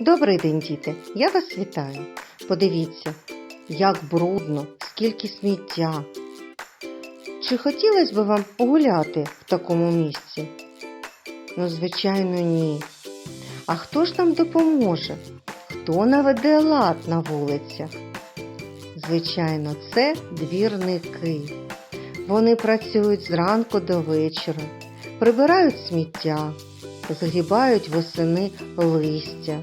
Добрий день, діти! Я вас вітаю. Подивіться, як брудно, скільки сміття. Чи хотілося б вам гуляти в такому місці? Ну, звичайно, ні. А хто ж нам допоможе? Хто наведе лад на вулицях? Звичайно, це двірники. Вони працюють зранку до вечора, прибирають сміття, згрібають восени листя.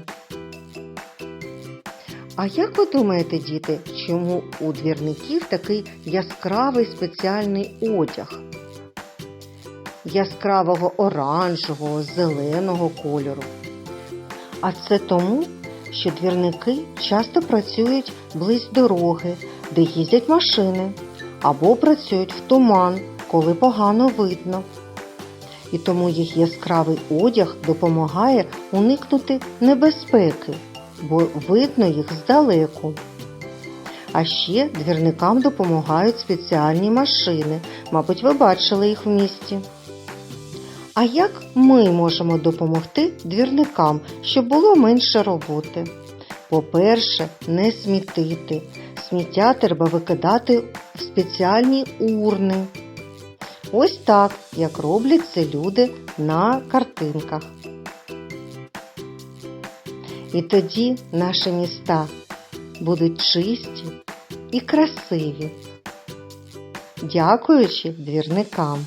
А як ви думаєте, діти, чому у двірників такий яскравий спеціальний одяг? Яскравого оранжевого, зеленого кольору. А це тому, що двірники часто працюють близь дороги, де їздять машини, або працюють в туман, коли погано видно. І тому їх яскравий одяг допомагає уникнути небезпеки, бо видно їх здалеку. А ще двірникам допомагають спеціальні машини, мабуть, ви бачили їх в місті. А як ми можемо допомогти двірникам, щоб було менше роботи? По-перше, не смітити. Сміття треба викидати в спеціальні урни. Ось так, як роблять це люди на картинках. І тоді наші міста будуть чисті і красиві, дякуючи двірникам.